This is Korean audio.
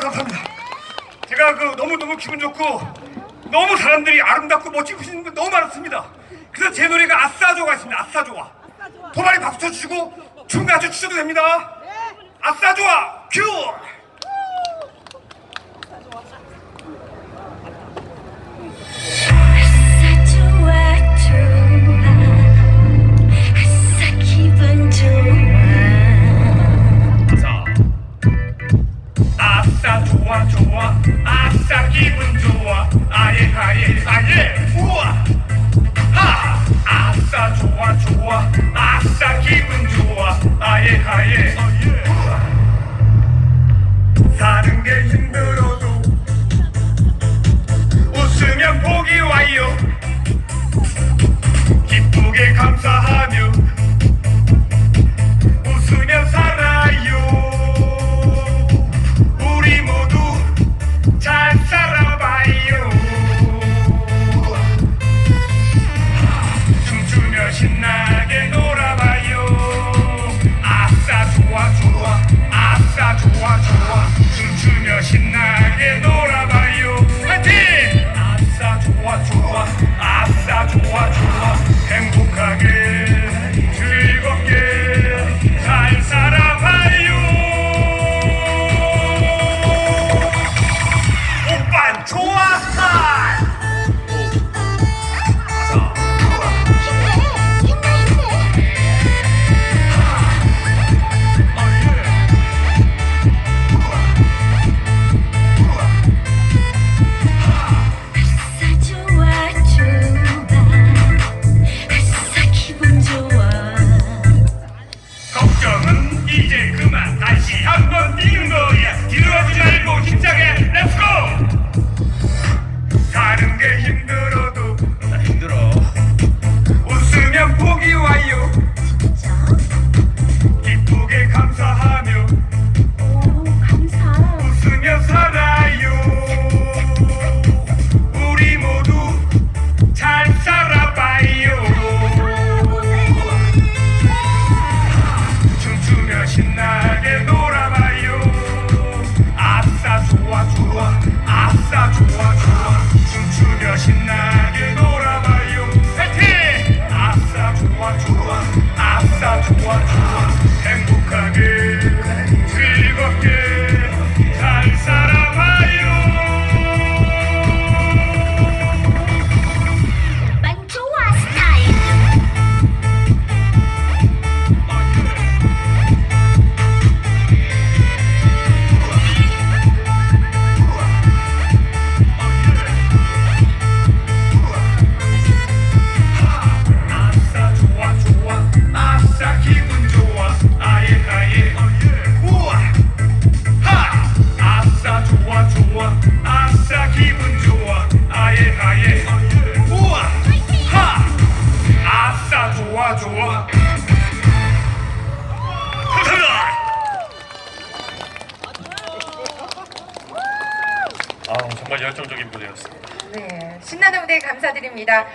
감사합니다. 제가 그 너무너무 기분 좋고 너무 사람들이 아름답고 멋진 분들 너무 많았습니다. 그래서 제 노래가 아싸 좋아가 있습니다. 아싸 좋아. 도발이 박수 쳐주시고 춤 아주 추셔도 됩니다. 네. 아싸 좋아 큐! 아싸 기분 좋아. 아예 아예 아예. 우와. 하. 아싸 좋아 좋아. 아싸 기분 좋아. 아예 아예. 아예 사는 게 좋아 좋아. 감사합니다. 아 정말 열정적인 무대였습니다. 네 신나는 무대 감사드립니다.